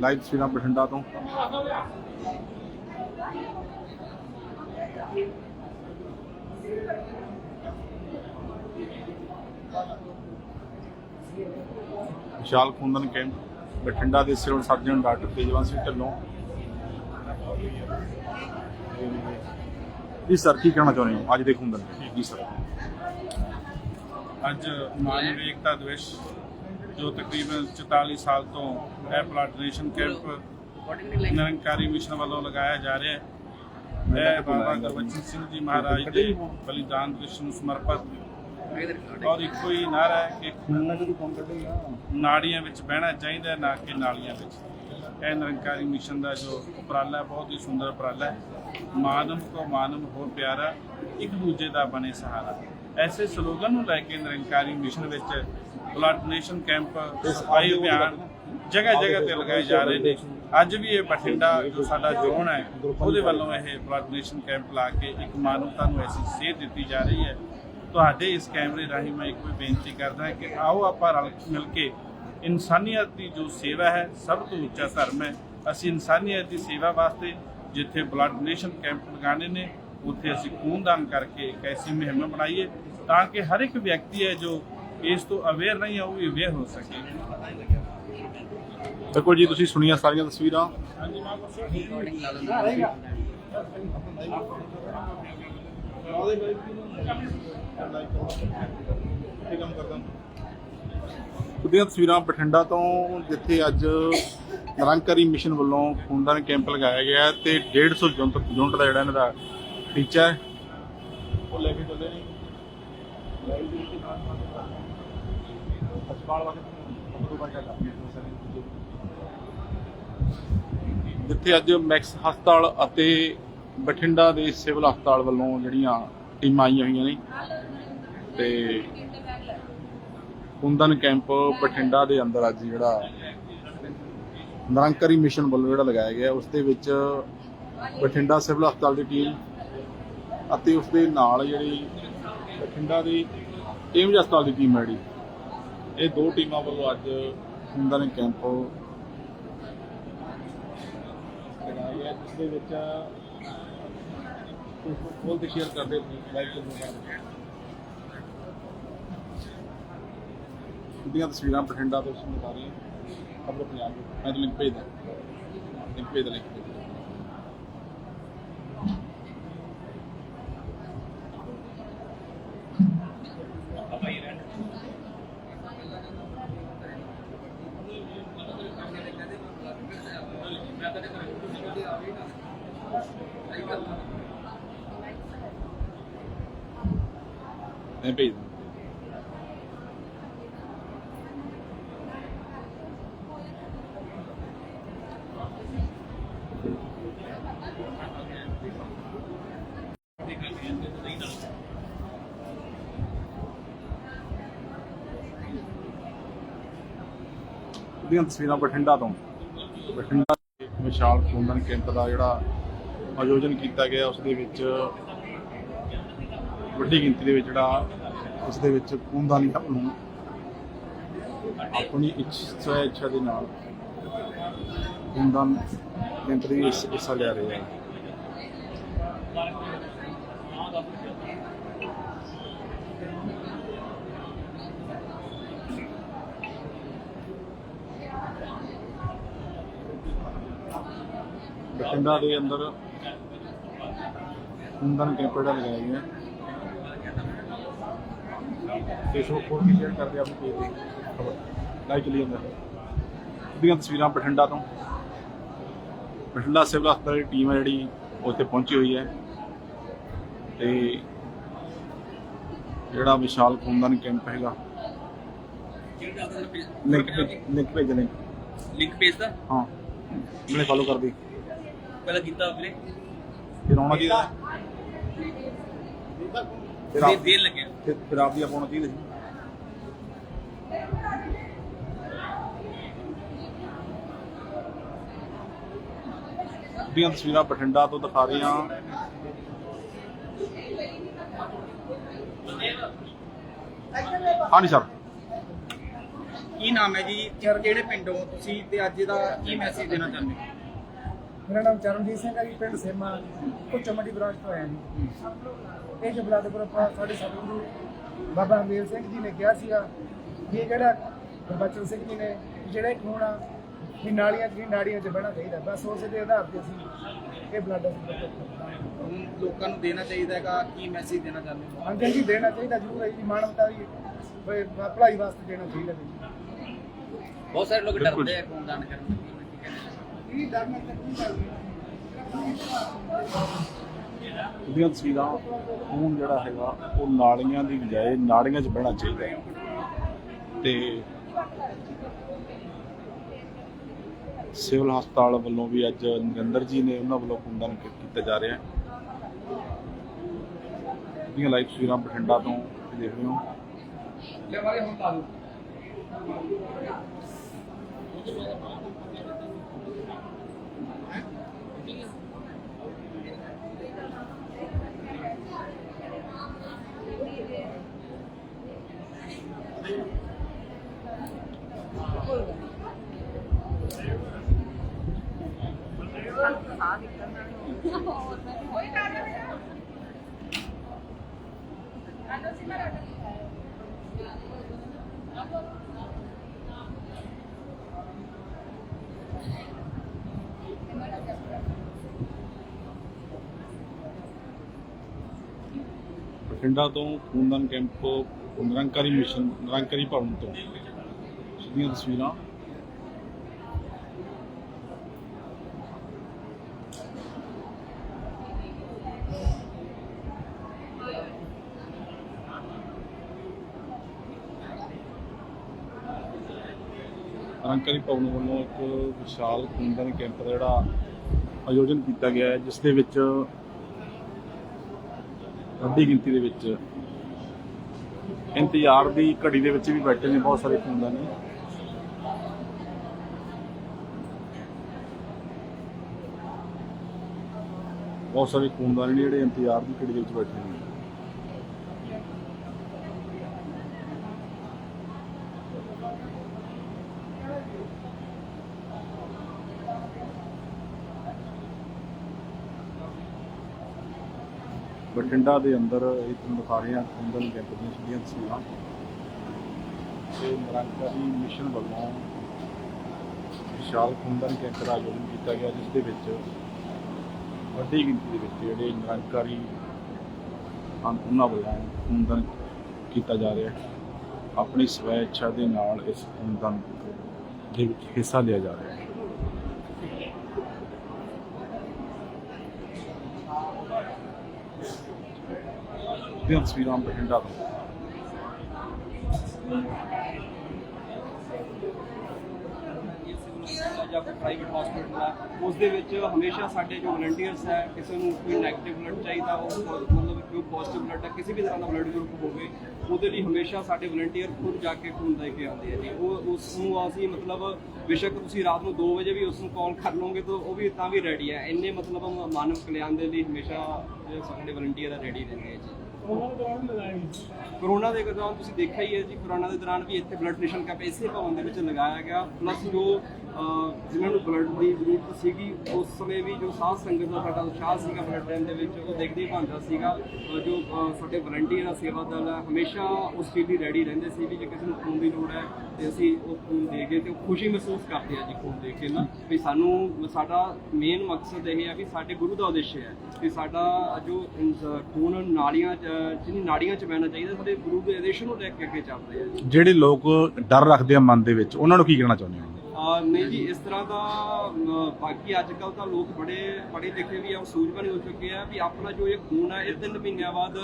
ਲਾਈਵ ਤਸਵੀਰਾਂ ਬਠਿੰਡਾ ਤੋਂ। ਵਿਸ਼ਾਲ ਖੂਨਦਾਨ ਕੈਂਪ ਬਠਿੰਡਾ ਦੇ civil surgeon doctor Tejwant Singh Dhillon. ਜੀ ਸਰ ਕੀ ਕਹਿਣਾ ਚਾਹੁੰਦੇ ਹੋ? ਅੱਜ ਦੇ ਖੂਨਦਾਨ ਕੈਂਪ? ਜੀ ਸਰ। ਅੱਜ ਮਾਨਵ ਏਕਤਾ ਦਿਵਸ ਜੋ ਤਕਰੀਬਨ 44 ਸਾਲ ਤੋਂ ਇਹ blood donation camp Nirankari mission ਵੱਲੋਂ ਲਗਾਇਆ ਜਾ ਰਿਹਾ ਹੈ। ਇਹ ਬਾਬਾ ਗੁਰਬਚਨ ਸਿੰਘ ਜੀ ਮਹਾਰਾਜ ਦੇ ਬਲੀਦਾਨ ਦਿਵਸ ਨੂੰ ਸਮਰਪਿਤ ਔਰ ਇੱਕੋ ਹੀ ਨਾਰਾ ਹੈ ਕਿ ਖੂਨ ਨਾੜੀਆਂ ਵਿੱਚ ਬਹਿਣਾ ਚਾਹੀਦਾ ਨਾ ਕਿ ਨਾਲੀਆਂ ਵਿੱਚ। ਇਹ ਨਿਰੰਕਾਰੀ ਮਿਸ਼ਨ ਦਾ ਜੋ ਉਪਰਾਲਾ ਬਹੁਤ ਹੀ ਸੁੰਦਰ ਉਪਰਾਲਾ ਹੈ। ਮਾਨਵ ਕੋ ਮਾਨਵ ਹੋ ਪਿਆਰਾ, ਇੱਕ ਦੂਜੇ ਦਾ ਬਣੇ ਸਹਾਰਾ। ਐਸੇ ਸਲੋਗਨ ਨੂੰ ਲੈ ਕੇ ਨਿਰੰਕਾਰੀ ਮਿਸ਼ਨ ਵਿੱਚ ਬਲੱਡ ਡੋਨੇਸ਼ਨ ਕੈਂਪ, ਸਫ਼ਾਈ ਅਭਿਆਨ ਜਗ੍ਹਾ ਜਗ੍ਹਾ ਤੇ ਲਗਾਏ ਜਾ ਰਹੇ ਨੇ। ਅੱਜ ਵੀ ਇਹ ਬਠਿੰਡਾ ਜੋ ਸਾਡਾ ਜ਼ੋਨ ਹੈ, ਉਹਦੇ ਵੱਲੋਂ ਇਹ ਬਲੱਡ ਡੋਨੇਸ਼ਨ ਕੈਂਪ ਲਾ ਕੇ ਇੱਕ ਮਾਨਵਤਾ ਨੂੰ ਐਸੀ ਸੇਧ ਦਿੱਤੀ ਜਾ ਰਹੀ ਹੈ ਤੁਹਾਡੇ ਇਸ ਕੈਮਰੇ ਰਾਹੀਂ ਮੈਂ ਇੱਕੋ ਹੀ ਬੇਨਤੀ ਕਰਦਾ ਹਾਂ ਕਿ ਆਓ ਆਪਾਂ ਰਲ ਮਿਲ ਕੇ ਇਨਸਾਨੀਅਤ ਦੀ ਜੋ ਸੇਵਾ ਹੈ ਸਭ ਤੋਂ ਉੱਚਾ ਧਰਮ ਹੈ ਅਸੀਂ ਇਨਸਾਨੀਅਤ ਦੀ ਸੇਵਾ ਵਾਸਤੇ ਜਿੱਥੇ ਬਲੱਡ ਡੋਨੇਸ਼ਨ ਕੈਂਪ ਲਗਾਣੇ ਨੇ ਉੱਥੇ ਅਸੀਂ ਖੂਨਦਾਨ ਕਰਕੇ ਇੱਕ ਐਸੀ ਮੁਹਿੰਮ ਬਣਾਈਏ ਤਾਂ ਕਿ ਹਰ ਇੱਕ ਵਿਅਕਤੀ ਹੈ ਜੋ ਇਸ ਤੋਂ ਅਵੇਅਰ ਨਹੀਂ ਹੈ ਉਹ ਵੀ ਅਵੇਅਰ ਹੋ ਸਕੇ। ਦੇਖੋ ਜੀ ਤੁਸੀਂ ਸੁਣੀਆਂ ਸਾਰੀਆਂ ਤਸਵੀਰਾਂ। ਉਹਦੀਆਂ ਤਸਵੀਰਾਂ ਬਠਿੰਡਾ ਤੋਂ, ਜਿੱਥੇ ਅੱਜ ਨਿਰੰਕਾਰੀ ਮਿਸ਼ਨ ਵੱਲੋਂ ਖੂਨਦਾਨ ਕੈਂਪ ਲਗਾਇਆ ਗਿਆ ਤੇ 150 ਯੂਨਿਟ ਯੂਨਿਟ ਦਾ ਜਿਹੜਾ ਇਹਨਾਂ ਦਾ ਟੀਚਾ ਹੈ। ਉਹ ਲੈ ਕੇ ਚੱਲੇ ਨੇ। ਹਸਪਤਾਲ ਵਾਲੇ ਤੋਂ ਬਾਅਦ ਕਰਦੇ ਜਿੱਥੇ ਅੱਜ ਮੈਕਸ ਹਸਪਤਾਲ ਅਤੇ ਬਠਿੰਡਾ ਦੇ ਸਿਵਲ ਹਸਪਤਾਲ ਵੱਲੋਂ ਜਿਹੜੀਆਂ ਟੀਮਾਂ ਆਈਆਂ ਹੋਈਆਂ ਨੇ। ਤੇ ਖੂਨਦਾਨ ਕੈਂਪ ਬਠਿੰਡਾ ਦੇ ਅੰਦਰ ਅੱਜ ਜਿਹੜਾ ਨਿਰੰਕਾਰੀ ਮਿਸ਼ਨ ਵੱਲੋਂ ਜਿਹੜਾ ਲਗਾਇਆ ਗਿਆ, ਉਸ ਦੇ ਵਿੱਚ ਬਠਿੰਡਾ ਸਿਵਲ ਹਸਪਤਾਲ ਦੀ ਟੀਮ ਅਤੇ ਉਸ ਦੇ ਨਾਲ ਜਿਹੜੀ ਬਠਿੰਡਾ ਦੀ ਏਮਜ ਹਸਪਤਾਲ ਦੀ ਟੀਮ ਹੈ ਜਿਹੜੀ। ਇਹ ਦੋ ਟੀਮਾਂ ਵੱਲੋਂ ਅੱਜ ਖੂਨਦਾਨ ਕੈਂਪ ਲਗਾਇਆ ਗਿਆ, ਜਿਸ ਦੇ ਵਿੱਚ ਕੋਲ ਤੇ ਸ਼ੇਅਰ ਕਰਦੇ ਲਾਈਵ ਚੱਲੂਗਾ ਦੀਆਂ ਤਸਵੀਰਾਂ ਬਠਿੰਡਾ ਤੋਂ ਅਸੀਂ ਦਿਖਾ ਰਹੇ ਖਬਰ ਪੰਜਾਬ ਦੀ। ਮੈਂ ਤਾਂ ਲਿੰਕ ਭੇਜਦਾ ਲਿੰਕ ਭੇਜਦਾ ਲਿੰਕ ਭੇਜਦਾ ਮੈਂ ਭੇਜਦਾ ਦੀਆਂ ਤਸਵੀਰਾਂ ਬਠਿੰਡਾ ਤੋਂ। ਬਠਿੰਡਾ ਵਿਸ਼ਾਲ ਖੂਨਦਾਨ ਕੈਂਪ ਦਾ ਜਿਹੜਾ ਆਯੋਜਨ ਕੀਤਾ ਗਿਆ, ਉਸ ਦੇ ਵਿੱਚ ਵੱਡੀ ਗਿਣਤੀ ਦੇ ਵਿੱਚ ਜਿਹੜਾ ਉਸ ਦੇ ਵਿੱਚ ਖੂਨਦਾਨੀਆਂ ਨੂੰ ਆਪਣੀ ਇੱਛਾ ਇੱਛਾ ਦੇ ਨਾਲ ਖੂਨਦਾਨ ਕੈਂਪ ਦੀ ਹਿੱਸ- ਹਿੱਸਾ ਲੈ ਰਹੇ ਆ ਬਠਿੰਡਾ ਦੇ ਅੰਦਰ ਖੂਨਦਾਨ ਕੈਂਪ ਜਿਹੜਾ ਲਗਾਇਆ ਗਿਆ। ਫੇਸਬੁੱਕ ਖੋਲ ਕੇ ਸ਼ੇਅਰ ਕਰਦੇ ਆਪਣੀ ਪੇਜ ਤੇ। ਖਬਰ। ਲਾਈਕ ਚਲੀ ਜਾਂਦਾ ਉਹਦੀਆਂ ਤਸਵੀਰਾਂ ਬਠਿੰਡਾ ਤੋਂ। ਬਠਿੰਡਾ ਸਿਵਲ ਹਸਪਤਾਲ ਦੀ ਟੀਮ ਹੈ ਜਿਹੜੀ ਉੱਥੇ ਪਹੁੰਚੀ ਹੋਈ ਹੈ। ਤੇ ਜਿਹੜਾ ਵਿਸ਼ਾਲ ਖੂਨਦਾਨ ਕੈਂਪ ਹੈਗਾ। ਲਿੰਕ ਭੇਜ ਲਿੰਕ ਭੇਜ ਲਿੰਕ। ਲਿੰਕ ਪੇਜ ਦਾ? ਹਾਂ। ਮੈਨੇ ਫਾਲੋ ਕਰ ਦੀ ਪਹਿਲਾਂ ਕੀਤਾ ਵੀਰੇ ਫਿਰ ਆਉਣਾ ਚਾਹੀਦਾ ਫਿਰ ਦੇ ਆਪ ਦੇਣ ਲੱਗਿਆ ਫਿਰ ਫਿਰ ਆਪ ਵੀ ਆਉਣਾ ਚਾਹੀਦਾ ਸੀ ਦੀਆਂ ਤਸਵੀਰਾਂ ਬਠਿੰਡਾ ਤੋਂ ਦਿਖਾ ਰਹੇ ਹਾਂ। ਹਾਂਜੀ ਸਰ। ਕੀ ਨਾਮ ਹੈ ਜੀ? ਕਿਹੜੇ ਪਿੰਡੋਂ ਤੁਸੀਂ ਤੇ ਅੱਜ ਦਾ ਕੀ ਮੈਸੇਜ ਦੇਣਾ ਚਾਹੁੰਦੇ ਹੋ? ਮੇਰਾ ਨਾਮ ਚਰਨਜੀਤ ਸਿੰਘ ਹੈ ਜੀ ਪਿੰਡ ਸੇਮਾ। ਕੁੱਚ ਮੰਡੀ ਬ੍ਰਾਂਚ ਤੋਂ ਆਇਆ ਜੀ। ਇਹ ਜੋ ਬਲੱਡ ਗਰੁੱਪ ਆ, ਸਾਡੇ ਸਤਿਗੁਰੂ ਬਾਬਾ ਹਮੇਲ ਸਿੰਘ ਜੀ ਨੇ ਕਿਹਾ ਸੀਗਾ ਵੀ ਇਹ ਜਿਹੜਾ ਬਚਨ ਸਿੰਘ ਜੀ ਨੇ ਜਿਹੜੇ ਖੂਨ ਆ ਵੀ ਨਾਲੀਆਂ 'ਚ ਵੀ ਨਾੜੀਆਂ 'ਚ ਬਹਿਣਾ ਚਾਹੀਦਾ। ਬਸ ਉਸੇ ਦੇ ਆਧਾਰ ਤੇ ਅਸੀਂ ਇਹ ਬਲੱਡ ਹੁਣ ਲੋਕਾਂ ਨੂੰ ਦੇਣਾ ਚਾਹੀਦਾ ਹੈਗਾ ਕੀ ਮੈਸੇਜ ਦੇਣਾ ਚਾਹੁੰਦੇ ਹੋ? ਹਾਂਜੀ ਜੀ ਦੇਣਾ ਚਾਹੀਦਾ ਜ਼ਰੂਰ ਹੈ ਜੀ ਮਾਨਵਤਾ ਦੀ ਭਲਾਈ ਵਾਸਤੇ ਦੇਣਾ ਚਾਹੀਦਾ ਜੀ। ਬਹੁਤ ਸਾਰੇ ਲੋਕ। ਡਰਦੇ ਆ ਖੂਨਦਾਨ ਕਰਨ ਤੋਂ ਇਹ ਡਰਨਾ ਚਾਹੀਦਾ ਜੀ ਉਹਦੀਆਂ ਤਸਵੀਰਾਂ ਖੂਨ ਜਿਹੜਾ ਹੈਗਾ, ਉਹ ਨਾਲੀਆਂ ਦੀ ਬਜਾਏ ਨਾੜੀਆਂ 'ਚ ਬਹਿਣਾ ਚਾਹੀਦਾ ਹੈ। ਤੇ ਸਿਵਲ ਹਸਪਤਾਲ ਵੱਲੋਂ ਵੀ ਅੱਜ ਨਰਿੰਦਰ ਜੀ ਨੇ ਉਹਨਾਂ ਵੱਲੋਂ ਖੂਨਦਾਨ ਕੀਤਾ ਜਾ ਰਿਹਾ ਹੈ। ਇਹਦੀਆਂ ਲਾਈਵ ਤਸਵੀਰਾਂ ਬਠਿੰਡਾ ਤੋਂ ਤੁਸੀਂ ਦੇਖ ਰਹੇ ਹੋ। ਲੈ ਵਾਲੇ ਹੁਣ ਲਾ ਦੋ ਬਠਿੰਡਾ ਤੋਂ ਖੂਨਦਾਨ ਕੈਂਪ ਨਿਰੰਕਾਰੀ ਮਿਸ਼ਨ, ਨਿਰੰਕਾਰੀ ਭਵਨ ਤੋਂ ਸਿੱਧੀਆਂ ਤਸਵੀਰਾਂ। ਨਿਰੰਕਾਰੀ ਭਵਨ ਵੱਲੋਂ ਇੱਕ ਵਿਸ਼ਾਲ ਖੂਨਦਾਨ ਕੈਂਪ ਦਾ ਜਿਹੜਾ ਆਯੋਜਨ ਕੀਤਾ ਗਿਆ ਹੈ, ਜਿਸ ਦੇ ਵਿੱਚ ਵੱਡੀ ਗਿਣਤੀ ਦੇ ਵਿੱਚ। ਇੰਤਜ਼ਾਰ ਦੀ ਘੜੀ ਦੇ ਵਿੱਚ ਵੀ ਬੈਠੇ ਨੇ, ਬਹੁਤ ਸਾਰੇ ਖੂਨਦਾਨੀ ਬਹੁਤ ਸਾਰੇ ਖੂਨਦਾਨੀ ਨੇ ਜਿਹੜੇ ਇੰਤਜ਼ਾਰ ਦੀ ਘੜੀ ਦੇ ਵਿੱਚ ਬੈਠੇ ਨੇ। ਬਠਿੰਡਾ ਦੇ ਅੰਦਰ, ਇਹ ਤੁਹਾਨੂੰ ਦਿਖਾ ਰਹੇ ਹਾਂ ਖੂਨਦਾਨ ਕੈਂਪ ਦੀਆਂ ਸਿੱਧੀਆਂ ਤਸਵੀਰਾਂ। ਤੇ ਨਿਰੰਕਾਰੀ ਮਿਸ਼ਨ ਵੱਲੋਂ ਵਿਸ਼ਾਲ ਖੂਨਦਾਨ ਕੈਂਪ ਦਾ ਆਯੋਜਨ ਕੀਤਾ ਗਿਆ, ਜਿਸ ਦੇ ਵਿੱਚ ਵੱਡੀ ਗਿਣਤੀ ਦੇ ਵਿੱਚ ਜਿਹੜੇ ਨਿਰੰਕਾਰੀ ਹਨ, ਉਹਨਾਂ ਵੱਲੋਂ ਖੂਨਦਾਨ ਕੀਤਾ ਜਾ ਰਿਹਾ ਹੈ। ਆਪਣੀ ਸਵੈ ਇੱਛਾ ਦੇ ਨਾਲ ਇਸ ਖੂਨਦਾਨ ਦੇ ਵਿੱਚ ਹਿੱਸਾ ਲਿਆ ਜਾ ਰਿਹਾ ਹੈ। ਦੀਆਂ ਤਸਵੀਰਾਂ ਬਠਿੰਡਾ ਤੋਂ। ਜਾਂ ਕੋਈ ਪ੍ਰਾਈਵੇਟ ਹਸਪੀਟਲ ਹੈ ਉਸ ਦੇ ਵਿੱਚ ਹਮੇਸ਼ਾ ਸਾਡੇ ਜੋ ਵਲੰਟੀਅਰਸ ਹੈ, ਕਿਸੇ ਨੂੰ ਕੋਈ ਨੈਗੇਟਿਵ ਬਲੱਡ ਚਾਹੀਦਾ, ਉਹ ਮਤਲਬ ਕੋਈ ਪੋਜ਼ਿਟਿਵ ਬਲੱਡ ਹੈ, ਕਿਸੇ ਵੀ ਤਰ੍ਹਾਂ ਦਾ ਬਲੱਡ ਗਰੁੱਪ ਹੋਵੇ, ਉਹਦੇ ਲਈ ਹਮੇਸ਼ਾ ਸਾਡੇ ਵਲੰਟੀਅਰ ਖੁਦ ਜਾ ਕੇ ਖੂਨ ਦੇ ਕੇ ਆਉਂਦੇ ਆ ਜੀ। ਉਹ ਉਸ ਨੂੰ ਅਸੀਂ ਮਤਲਬ ਬੇਸ਼ੱਕ ਤੁਸੀਂ ਰਾਤ ਨੂੰ 2 ਵਜੇ ਵੀ ਉਸ ਨੂੰ ਕਾਲ ਕਰ ਲਓਗੇ ਤਾਂ ਉਹ ਵੀ ਤਾਂ ਵੀ ਰੈਡੀ ਹੈ। ਇੰਨੇ ਮਤਲਬ ਮਾਨਵ ਕਲਿਆਣ ਦੇ ਲਈ ਹਮੇਸ਼ਾ ਸਾਡੇ ਵਲੰਟੀਅਰ ਰੈਡੀ ਰਹਿੰਦੇ ਆ ਜੀ। ਕੋਰੋਨਾ ਦੇ ਦੌਰਾਨ ਤੁਸੀਂ ਦੇਖਿਆ ਹੀ ਹੈ ਜੀ, ਕੋਰੋਨਾ ਦੇ ਦੌਰਾਨ ਵੀ ਇੱਥੇ ਬਲੱਡ ਡੋਨੇਸ਼ਨ ਕੈਂਪ ਇਸੇ ਭਵਨ ਦੇ ਵਿੱਚ ਲਗਾਇਆ ਗਿਆ ਪਲੱਸ ਜੋ ਜਿਨ੍ਹਾਂ ਨੂੰ ਬਲੱਡ ਦੀ ਜ਼ਰੂਰਤ ਸੀਗੀ, ਉਸ ਸਮੇਂ ਵੀ ਜੋ ਸਾਧ ਸੰਗਤ ਦਾ ਸਾਡਾ ਉਤਸ਼ਾਹ ਸੀਗਾ ਬਲੱਡ ਦੇਣ ਦੇ ਵਿੱਚ, ਉਹ ਦੇਖਦੇ ਭਾਂਦਾ ਸੀਗਾ। ਜੋ ਸਾਡੇ ਵਲੰਟੀਅਰ ਆ ਸੇਵਾ ਦਲ ਹੈ, ਹਮੇਸ਼ਾ ਉਸ ਚੀਜ਼ ਦੀ ਰੈਡੀ ਰਹਿੰਦੇ ਸੀ ਵੀ ਜੇ ਕਿਸੇ ਨੂੰ ਖੂਨ ਦੀ ਲੋੜ ਹੈ ਤੇ ਅਸੀਂ ਉਹ ਖੂਨ ਦੇ ਕੇ ਤੇ ਉਹ ਖੁਸ਼ੀ ਮਹਿਸੂਸ ਕਰਦੇ ਆ ਜੀ ਖੂਨ ਦੇ ਕੇ ਨਾ। ਵੀ ਸਾਨੂੰ, ਸਾਡਾ ਮੇਨ ਮਕਸਦ ਇਹ ਹੈ ਵੀ ਸਾਡੇ ਗੁਰੂ ਦਾ ਉਦੇਸ਼ ਹੈ ਕਿ ਸਾਡਾ ਜੋ ਖੂਨ ਨਾੜੀਆਂ ਚ ਜਿਹਨੀ ਨਾੜੀਆਂ ਚ ਬਹਿਣਾ ਚਾਹੀਦਾ, ਸਾਡੇ ਗੁਰੂ ਦੇ ਆਦੇਸ਼ ਨੂੰ ਲੈ ਕੇ ਅੱਗੇ ਚੱਲਦੇ ਆ ਜੀ। ਜਿਹੜੇ ਲੋਕ ਡਰ ਰੱਖਦੇ ਆ ਮਨ ਦੇ ਵਿੱਚ, ਉਹਨਾਂ ਨੂੰ ਕੀ ਕਹਿਣਾ ਚਾਹੁੰਦੇ ਹੋ? ਆ ਨਹੀਂ ਜੀ, ਇਸ ਤਰ੍ਹਾਂ ਦਾ ਬਾਕੀ ਅੱਜ ਕੱਲ ਤਾਂ ਲੋਕ ਬੜੇ ਪੜ੍ਹੇ ਲਿਖੇ ਵੀ ਆ ਔਰ ਸੂਝਵਾਨ ਹੋ ਚੁੱਕੇ ਆ ਵੀ ਆਪਣਾ ਜੋ ਇਹ ਖੂਨ ਹੈ ਇਹ ਤਿੰਨ ਮਹੀਨਿਆਂ ਬਾਅਦ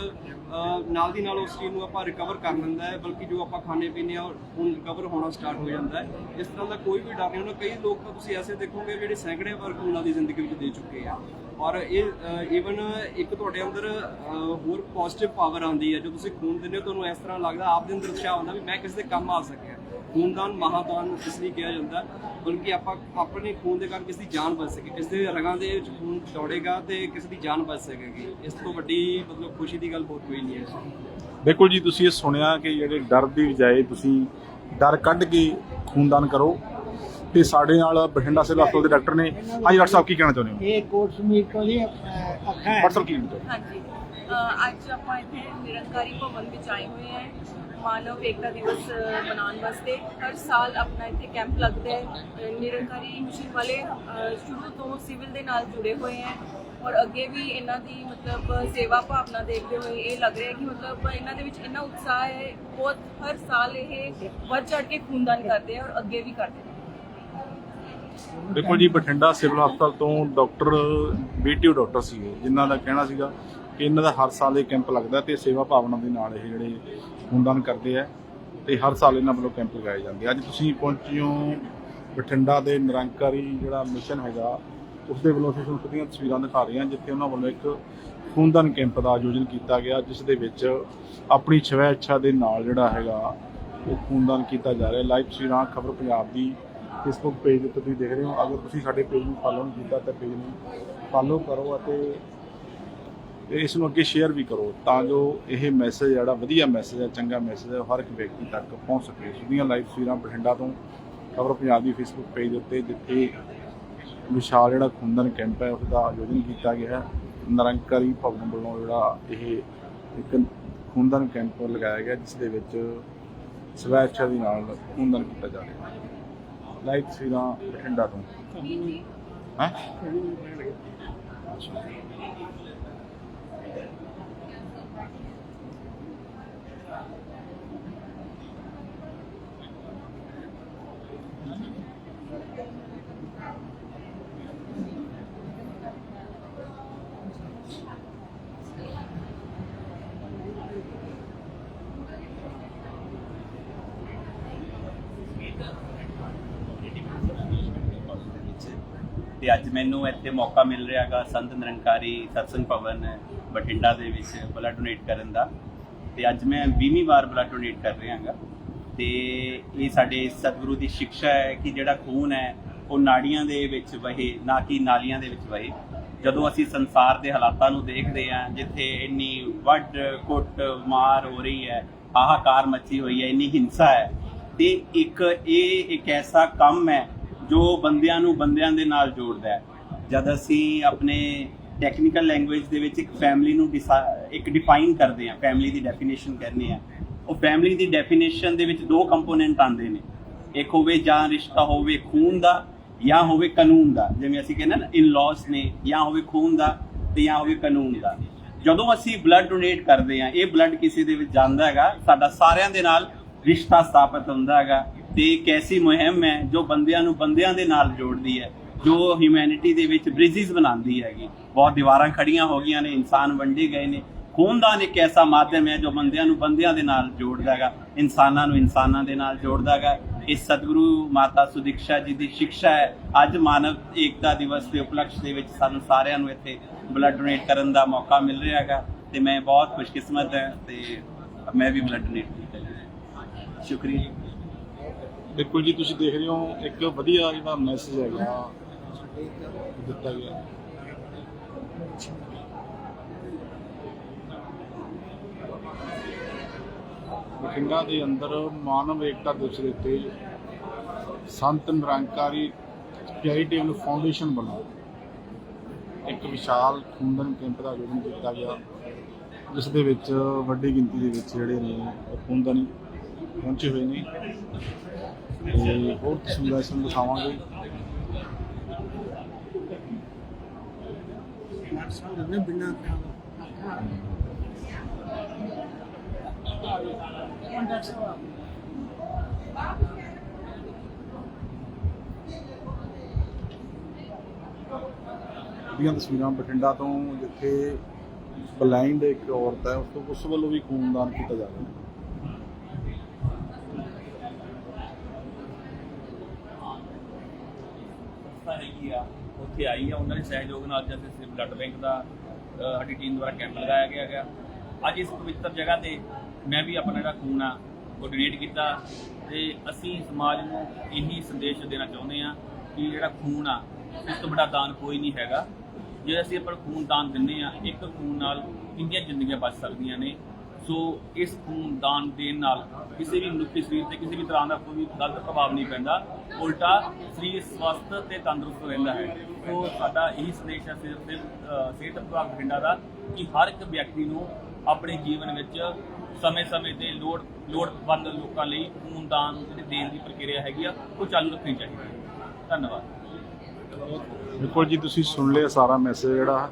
ਨਾਲ ਦੀ ਨਾਲ ਉਸ ਚੀਜ਼ ਨੂੰ ਆਪਾਂ ਰਿਕਵਰ ਕਰ ਲੈਂਦਾ ਹੈ, ਬਲਕਿ ਜੋ ਆਪਾਂ ਖਾਣੇ ਪੀਣੇ ਆ ਖੂਨ ਰਿਕਵਰ ਹੋਣਾ ਸਟਾਰਟ ਹੋ ਜਾਂਦਾ ਹੈ। ਇਸ ਤਰ੍ਹਾਂ ਦਾ ਕੋਈ ਵੀ ਡਰ ਨਹੀਂ ਉਹਨਾਂ ਕਈ ਲੋਕ ਤਾਂ ਤੁਸੀਂ ਐਸੇ ਦੇਖੋਗੇ ਜਿਹੜੇ ਸੈਂਕੜੇ ਵਾਰ ਖੂਨਾਂ ਦੀ ਜ਼ਿੰਦਗੀ ਵਿੱਚ ਦੇ ਚੁੱਕੇ ਆ। ਔਰ ਇਹ ਈਵਨ ਇੱਕ ਤੁਹਾਡੇ ਅੰਦਰ ਹੋਰ ਪੋਜ਼ਿਟਿਵ ਪਾਵਰ ਆਉਂਦੀ ਹੈ। ਜੋ ਤੁਸੀਂ ਖੂਨ ਦਿੰਦੇ ਹੋ, ਤੁਹਾਨੂੰ ਇਸ ਤਰ੍ਹਾਂ ਲੱਗਦਾ, ਆਪ ਦੇ ਅੰਦਰ ਉਤਸ਼ਾਹ ਹੁੰਦਾ ਵੀ ਮੈਂ ਕਿਸੇ ਦੇ ਕੰਮ ਆ ਸਕਿਆ। ਖੂਨਦਾਨ ਮਹਾਦਾਨ ਇਸ ਲਈ ਕਿਹਾ ਜਾਂਦਾ ਹੈ, ਬਲਕਿ ਆਪਾਂ ਆਪਣੇ ਖੂਨ ਦੇ ਕਾਰਨ ਕਿਸੇ ਦੀ ਜਾਨ ਬਚ ਸਕੇ ਕਿਸੇ ਦੇ ਰਗਾਂ ਦੇ ਵਿੱਚ ਖੂਨ ਦੌੜੇਗਾ ਤੇ ਕਿਸੇ ਦੀ ਜਾਨ ਬਚ ਸਕੇਗੀ। ਇਸ ਤੋਂ ਵੱਡੀ ਮਤਲਬ ਖੁਸ਼ੀ ਦੀ ਗੱਲ ਹੋਰ ਕੋਈ ਨਹੀਂ ਹੈ। ਬਿਲਕੁਲ ਜੀ ਤੁਸੀਂ ਇਹ ਸੁਣਿਆ ਕਿ ਜਿਹੜੇ ਡਰ ਦੀ ਬਜਾਏ ਤੁਸੀਂ ਡਰ ਕੱਢ ਕੇ ਖੂਨਦਾਨ ਕਰੋ। ਤੇ ਸਾਡੇ ਨਾਲ ਬਠਿੰਡਾ ਸਿਵਲ ਹਸਪਤਾਲ ਦੇ ਡਾਕਟਰ ਨੇ। ਹਾਂਜੀ ਡਾਕਟਰ ਸਾਹਿਬ ਕੀ ਕਹਿਣਾ ਚਾਹੁੰਦੇ ਹੋ? ਇਹ ਕੋਟ ਸਮੀਰ ਤੋਂ ਜੀ ਅੱਖਾਂ ਡਾਕਟਰ ਸਾਹਿਬ ਕੀ ਕਹਿਣਾ ਚਾਹੁੰਦੇ ਹੋ? ਹਾਂਜੀ। ਅੱਜ ਆਪਾਂ ਇੱਥੇ ਨਿਰੰਕਾਰੀ ਭਵਨ ਵਿੱਚ ਆਏ ਹੋਏ ਹਾਂ। ਮਾਨਵ ਏਕਤਾ ਦਿਵਸ ਮਨਾਉਣ ਵਾਸਤੇ ਹਰ ਸਾਲ ਆਪਣਾ ਇੱਥੇ ਕੈਂਪ ਲੱਗਦਾ ਹੈ। ਨਿਰੰਕਾਰੀ ਮਿਸ਼ਨ ਵਾਲੇ ਸ਼ੁਰੂ ਤੋਂ ਸਿਵਲ ਦੇ ਨਾਲ ਜੁੜੇ ਹੋਏ ਹੈ ਔਰ ਅੱਗੇ ਵੀ ਇਹਨਾਂ ਦੀ ਮਤਲਬ ਸੇਵਾ ਭਾਵਨਾ ਦੇਖਦੇ ਹੋਏ ਇਹ ਲੱਗ ਰਿਹਾ ਕਿ ਮਤਲਬ ਇਹਨਾਂ ਦੇ ਵਿੱਚ ਇੰਨਾ ਉਤਸ਼ਾਹ ਹੈ, ਬਹੁਤ ਹਰ ਸਾਲ ਇਹ ਵੱਧ ਚੜ ਕੇ ਖੂਨਦਾਨ ਕਰਦੇ ਆ ਔਰ ਅੱਗੇ ਵੀ ਕਰਦੇ ਦੇਖੋ ਜੀ, ਬਠਿੰਡਾ ਸਿਵਲ ਹਸਪਤਾਲ ਤੋਂ ਡਾਕਟਰ ਬੀਟੀਓ ਡਾਕਟਰ ਸੀਗੇ, ਜਿਨ੍ਹਾਂ ਦਾ ਕਹਿਣਾ ਸੀਗਾ ਇਹਨਾਂ ਦਾ ਹਰ ਸਾਲ ਇਹ ਕੈਂਪ ਲੱਗਦਾ ਤੇ ਸੇਵਾ ਭਾਵਨਾ ਦੇ ਨਾਲ ਇਹ ਜਿਹੜੇ ਖੂਨਦਾਨ ਕਰਦੇ ਆ ਤੇ ਹਰ ਸਾਲ ਇਹਨਾਂ ਵੱਲੋਂ ਕੈਂਪ ਲਗਾਏ ਜਾਂਦੇ ਅੱਜ ਤੁਸੀਂ ਪਹੁੰਚੇ ਹੋ ਬਠਿੰਡਾ ਦੇ ਨਿਰੰਕਾਰੀ ਜਿਹੜਾ ਮਿਸ਼ਨ ਹੈਗਾ, ਉਸ ਦੇ ਵੱਲੋਂ ਅਸੀਂ ਤੁਹਾਨੂੰ ਸਿੱਧੀਆਂ ਤਸਵੀਰਾਂ ਦਿਖਾ ਰਹੇ ਹਾਂ, ਜਿੱਥੇ ਉਹਨਾਂ ਵੱਲੋਂ ਇੱਕ ਖੂਨਦਾਨ ਕੈਂਪ ਦਾ ਆਯੋਜਨ ਕੀਤਾ ਗਿਆ, ਜਿਸ ਦੇ ਵਿੱਚ ਆਪਣੀ ਸਵੈ ਇੱਛਾ ਦੇ ਨਾਲ ਜਿਹੜਾ ਹੈਗਾ ਉਹ ਖੂਨਦਾਨ ਕੀਤਾ ਜਾ ਰਿਹਾ। ਲਾਈਵ ਤਸਵੀਰਾਂ ਖਬਰ ਪੰਜਾਬ ਦੀ ਫੇਸਬੁੱਕ ਪੇਜ ਉੱਤੇ ਤੁਸੀਂ ਦੇਖ ਰਹੇ ਹੋ। ਅਗਰ ਤੁਸੀਂ ਸਾਡੇ ਪੇਜ ਨੂੰ ਫਾਲੋ ਨਹੀਂ ਕੀਤਾ ਤਾਂ ਪੇਜ ਨੂੰ ਫਾਲੋ ਕਰੋ ਅਤੇ ਇਸ ਨੂੰ ਅੱਗੇ ਸ਼ੇਅਰ ਵੀ ਕਰੋ ਤਾਂ ਜੋ ਇਹ ਮੈਸੇਜ ਜਿਹੜਾ ਵਧੀਆ ਮੈਸੇਜ ਹੈ ਚੰਗਾ ਮੈਸੇਜ ਹੈ ਹਰ ਇੱਕ ਵਿਅਕਤੀ ਤੱਕ ਪਹੁੰਚ ਸਕੇ। ਸਿੱਧੀਆਂ ਲਾਈਵ ਤਸਵੀਰਾਂ ਬਠਿੰਡਾ ਤੋਂ ਖਬਰ ਪੰਜਾਬ ਦੀ ਫੇਸਬੁੱਕ ਪੇਜ ਉੱਤੇ ਜਿੱਥੇ ਵਿਸ਼ਾਲ ਜਿਹੜਾ ਖੂਨਦਾਨ ਕੈਂਪ ਹੈ ਉਸ ਦਾ ਆਯੋਜਨ ਕੀਤਾ ਗਿਆ ਹੈ। ਨਿਰੰਕਾਰੀ ਭਵਨ ਵੱਲੋਂ ਜਿਹੜਾ ਇਹ ਇੱਕ ਖੂਨਦਾਨ ਕੈਂਪ ਲਗਾਇਆ ਗਿਆ ਜਿਸ ਦੇ ਵਿੱਚ ਸਵੈ ਇੱਛਾ ਦੇ ਨਾਲ ਖੂਨਦਾਨ ਕੀਤਾ ਜਾ ਰਿਹਾ ਹੈ। ਲਾਈਵ ਤਸਵੀਰਾਂ ਬਠਿੰਡਾ ਤੋਂ। ਹੈ ਤੇ ਅੱਜ ਮੈਨੂੰ ਇੱਥੇ ਮੌਕਾ ਮਿਲ ਰਿਹਾ ਰਿਹਾਗਾ, ਸੰਤ ਨਿਰੰਕਾਰੀ ਸਤਸੰਗ ਭਵਨ ਬਠਿੰਡਾ ਦੇ ਵਿੱਚ ਬਲੱਡ ਡੋਨੇਟ ਕਰਨ ਦਾ। ਤੇ ਅੱਜ ਮੈਂ 20ਵੀਂ ਵਾਰ ਬਲੱਡ ਡੋਨੇਟ ਕਰ ਰਿਹਾ ਰਿਹਾਗਾ। ਤੇ ਇਹ ਸਾਡੇ ਸਤਿਗੁਰੂ ਦੀ ਸਿੱਖਿਆ ਹੈ ਕਿ ਜਿਹੜਾ ਖੂਨ ਹੈ, ਉਹ ਨਾੜੀਆਂ ਦੇ ਵਿੱਚ ਵਹੇ, ਨਾ ਕਿ ਨਾਲੀਆਂ ਦੇ ਵਿੱਚ ਵਹੇ। ਜਦੋਂ ਅਸੀਂ ਸੰਸਾਰ ਦੇ ਹਾਲਾਤਾਂ ਨੂੰ ਦੇਖਦੇ ਹਾਂ, ਜਿੱਥੇ ਇੰਨੀ ਵੱਡ ਕੁੱਟ, ਮਾਰ ਹੋ ਰਹੀ ਹੈ, ਹਾਹਾਕਾਰ ਮੱਚੀ ਹੋਈ ਹੈ, ਇੰਨੀ ਹਿੰਸਾ ਹੈ, ਤੇ ਇੱਕ ਇਹ ਇੱਕ ਐਸਾ ਕੰਮ ਹੈ ਜੋ ਬੰਦਿਆਂ ਨੂੰ ਬੰਦਿਆਂ ਦੇ ਨਾਲ ਜੋੜਦਾ ਹੈ। ਜਦ ਅਸੀਂ ਆਪਣੇ ਟੈਕਨੀਕਲ ਲੈਂਗੁਏਜ ਦੇ ਵਿੱਚ ਇੱਕ ਫੈਮਿਲੀ ਨੂੰ ਇੱਕ ਡਿਫਾਈਨ ਕਰਦੇ ਹਾਂ ਫੈਮਿਲੀ ਦੀ ਡੈਫੀਨੇਸ਼ਨ ਕਰਨੀ ਹੈ, ਉਹ ਫੈਮਿਲੀ ਦੀ ਡੈਫੀਨੇਸ਼ਨ ਦੇ ਵਿੱਚ ਦੋ ਕੰਪੋਨੈਂਟ ਆਉਂਦੇ ਨੇ। ਇੱਕ ਹੋਵੇ ਜਾਂ ਰਿਸ਼ਤਾ ਹੋਵੇ ਖੂਨ ਦਾ, ਜਾਂ ਹੋਵੇ ਕਾਨੂੰਨ ਦਾ। ਜਿਵੇਂ ਅਸੀਂ ਕਹਿੰਦੇ ਨਾ ਇਨ-ਲॉज ਨੇ, ਜਾਂ ਹੋਵੇ ਖੂਨ ਦਾ ਤੇ ਜਾਂ ਹੋਵੇ ਕਾਨੂੰਨ ਦਾ। ਜਦੋਂ ਅਸੀਂ ਬਲੱਡ ਡੋਨੇਟ ਕਰਦੇ ਹਾਂ, ਇਹ ਬਲੱਡ ਕਿਸੇ ਦੇ ਵਿੱਚ ਜਾਂਦਾ ਹੈਗਾ, ਸਾਡਾ ਸਾਰਿਆਂ ਦੇ ਨਾਲ ਰਿਸ਼ਤਾ ਸਥਾਪਿਤ ਹੁੰਦਾ ਹੈਗਾ ਤੇ ਇੱਕ ਐਸੀ ਮੁਹਿੰਮ ਹੈ ਜੋ ਬੰਦਿਆਂ ਨੂੰ ਬੰਦਿਆਂ ਦੇ ਨਾਲ ਜੋੜਦੀ ਹੈ। ਜੋ ਹਿਊਮੈਨਿਟੀ ਦੇ ਵਿੱਚ ਬ੍ਰਿਜਿਸ ਬਣਾਉਂਦੀ ਹੈਗੀ। ਬਹੁਤ ਦੀਵਾਰਾਂ ਖੜੀਆਂ ਹੋ ਗਈਆਂ ਨੇ, ਇਨਸਾਨ ਵੰਡੇ ਗਏ ਨੇ। ਖੂਨਦਾਨ ਇੱਕ ਐਸਾ ਮਾਧਿਅਮ ਹੈ ਜੋ ਬੰਦਿਆਂ ਨੂੰ ਬੰਦਿਆਂ ਦੇ ਨਾਲ ਜੋੜਦਾ ਹੈਗਾ, ਇਨਸਾਨਾਂ ਨੂੰ ਇਨਸਾਨਾਂ ਦੇ ਨਾਲ ਜੋੜਦਾ ਹੈਗਾ। ਇਹ ਸਤਿਗੁਰੂ ਮਾਤਾ ਸੁਦੀਕਸ਼ਾ ਜੀ ਦੀ ਸਿੱਖਿਆ ਹੈ। ਅੱਜ ਮਾਨਵ ਏਕਤਾ ਦਿਵਸ ਦੇ ਉਪਲਕਸ਼ ਦੇ ਵਿੱਚ ਸਾਨੂੰ ਸਾਰਿਆਂ ਨੂੰ ਇੱਥੇ ਬਲੱਡ ਡੋਨੇਟ ਕਰਨ ਦਾ ਮੌਕਾ ਮਿਲ ਰਿਹਾ ਹੈਗਾ ਤੇ ਮੈਂ ਬਹੁਤ ਖੁਸ਼ਕਿਸਮਤ ਹਾਂ ਤੇ ਮੈਂ ਵੀ ਬਲੱਡ ਡੋਨੇਟ ਕੀਤਾ ਸ਼ੁਕਰੀਆ ਜੀ। ਬਿਲਕੁਲ ਜੀ, ਤੁਸੀਂ ਦੇਖ ਰਹੇ ਹੋ, ਇੱਕ ਵਧੀਆ ਜਿਹੜਾ ਮੈਸੇਜ ਹੈਗਾ ਦਿੱਤਾ ਗਿਆ। ਬਠਿੰਡਾ ਦੇ ਅੰਦਰ ਮਾਨਵ ਏਕਤਾ ਦਿਵਸ ਦੇ ਉੱਤੇ ਸੰਤ ਨਿਰੰਕਾਰੀ ਚੈਰੀਟੇਬਲ ਫਾਊਂਡੇਸ਼ਨ ਵੱਲੋਂ ਇੱਕ ਵਿਸ਼ਾਲ ਖੂਨਦਾਨ ਕੈਂਪ ਦਾ ਆਯੋਜਨ ਕੀਤਾ ਗਿਆ। ਜਿਸ ਦੇ ਵਿੱਚ ਵੱਡੀ ਗਿਣਤੀ ਦੇ ਵਿੱਚ ਜਿਹੜੇ ਨੇ ਉਹ ਖੂਨਦਾਨੀ ਪਹੁੰਚੇ ਹੋਏ ਨੇ। ਤੇ ਹੋਰ ਤਸਵੀਰਾਂ ਇਸ ਨੂੰ ਦਿਖਾਵਾਂਗੇ ਦੀਆਂ ਤਸਵੀਰਾਂ ਬਠਿੰਡਾ ਤੋਂ ਜਿੱਥੇ ਬਲਾਈਂਡ ਇੱਕ ਔਰਤ ਹੈ, ਉਸ ਤੋਂ ਉਸ ਵੱਲੋਂ ਵੀ ਖੂਨਦਾਨ ਕੀਤਾ ਜਾ ਰਿਹਾ ਹੈ। ਸੰਸਥਾ ਹੈਗੀ ਆ, ਉੱਥੇ ਆਈ ਆ, ਉਹਨਾਂ ਦੇ ਸਹਿਯੋਗ ਨਾਲ ਅੱਜ ਅਸੀਂ ਬਲੱਡ ਬੈਂਕ ਦਾ ਸਾਡੀ ਟੀਮ ਦੁਆਰਾ ਕੈਂਪ ਲਗਾਇਆ ਗਿਆ ਹੈਗਾ। ਅੱਜ ਇਸ ਪਵਿੱਤਰ ਜਗ੍ਹਾ ਤੇ ਮੈਂ ਵੀ ਆਪਣਾ ਜਿਹੜਾ ਖੂਨ ਆ ਉਹ ਡੋਨੇਟ ਕੀਤਾ ਤੇ ਅਸੀਂ ਸਮਾਜ ਨੂੰ ਇਹੀ ਸੰਦੇਸ਼ ਦੇਣਾ ਚਾਹੁੰਦੇ ਆ ਕਿ ਜਿਹੜਾ ਖੂਨ ਆ ਇਸ ਤੋਂ ਵੱਡਾ ਦਾਨ ਕੋਈ ਨਹੀਂ ਹੈਗਾ। ਜੇ ਅਸੀਂ ਆਪਣਾ ਖੂਨ ਦਾਨ ਦਿੰਦੇ ਆ ਇੱਕ ਖੂਨ ਨਾਲ ਕਿੰਨੀਆਂ ਜ਼ਿੰਦਗੀਆਂ ਬਚ ਸਕਦੀਆਂ ਨੇ? ਸੋ ਇਸ ਖੂਨ ਦਾਨ ਦੇਣ ਨਾਲ ਕਿਸੇ ਵੀ ਮਨੁੱਖੀ ਸਰੀਰ ਤੇ ਕਿਸੇ ਵੀ ਤਰ੍ਹਾਂ ਦਾ ਕੋਈ ਵੀ ਗਲਤ ਪ੍ਰਭਾਵ ਨਹੀਂ ਪੈਂਦਾ। ਉਲਟਾ ਸਰੀਰ ਸਵਸਥ ਤੇ ਤੰਦਰੁਸਤ ਰਹਿੰਦਾ ਹੈ। ਸੋ ਸਾਡਾ ਇਹੀ ਸੰਦੇਸ਼ ਹੈ ਸਿਰਫ ਸਿਹਤ ਵਿਭਾਗ ਬਠਿੰਡਾ ਦਾ ਕਿ ਹਰ ਇੱਕ ਵਿਅਕਤੀ ਨੂੰ ਆਪਣੇ ਜੀਵਨ ਵਿੱਚ ਸਮੇਂ-ਸਮੇਂ ਤੇ ਲੋੜ, ਲੋੜਵੰਦ ਲੋਕਾਂ ਲਈ ਖੂਨ ਦਾਨ ਜਿਹੜੀ ਦੇਣ ਦੀ ਪ੍ਰਕਿਰਿਆ ਹੈਗੀ ਆ, ਉਹ ਚਾਲੂ ਰੱਖਣੀ ਚਾਹੀਦੀ ਹੈ। ਧੰਨਵਾਦ। ਬਿਲਕੁਲ ਜੀ, ਤੁਸੀਂ ਸੁਣ ਲਿਆ ਸਾਰਾ ਮੈਸੇਜ ਜਿਹੜਾ।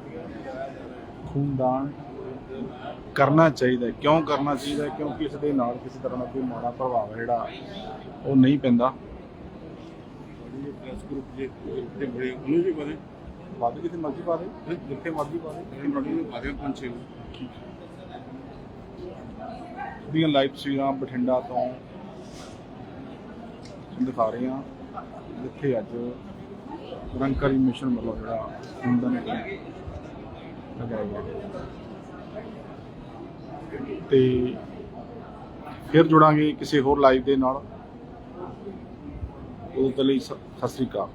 ਖੂਨਦਾਨ ਕਰਨਾ ਚਾਹੀਦਾ। ਕਿਉਂ ਕਰਨਾ ਚਾਹੀਦਾ? ਕਿਉਂਕਿ ਇਸ ਦੇ ਨਾਲ ਕਿਸੇ ਤਰ੍ਹਾਂ ਦਾ ਕੋਈ ਮਾੜਾ ਪ੍ਰਭਾਵ ਹੈ ਜਿਹੜਾ ਉਹ ਨਹੀਂ ਪੈਂਦਾ। ਪ੍ਰੈਸ ਗਰੁੱਪ ਜੇ ਤੇ ਬੜੇ ਉਹਨੂੰ ਵੀ ਪਤਾ ਵੱਧ ਕਿਤੇ ਮਰਜ਼ੀ ਪਾ ਦੇ। ਜਿੱਥੇ ਮਰਜ਼ੀ ਪਾ ਦੇ। ਨੂੰ ਬਾਰੇ ਪੰਜ ਛੇ ਨੂੰ। ਦੀਆਂ ਲਾਈਵ ਤਸਵੀਰਾਂ ਬਠਿੰਡਾ ਤੋਂ ਦਿਖਾ ਰਹੇ ਹਾਂ ਜਿੱਥੇ ਅੱਜ ਨਿਰੰਕਾਰੀ ਮਿਸ਼ਨ ਵੱਲੋਂ ਜਿਹੜਾ ਖੂਨਦਾਨ ਕੈਂਪ ਲਗਾਇਆ ਗਿਆ ਤੇ ਫਿਰ ਜੁੜਾਂਗੇ ਕਿਸੇ ਹੋਰ ਲਾਈਵ ਦੇ ਨਾਲ। ਉਦੋਂ ਲਈ ਸਤਿ ਸ੍ਰੀ ਅਕਾਲ।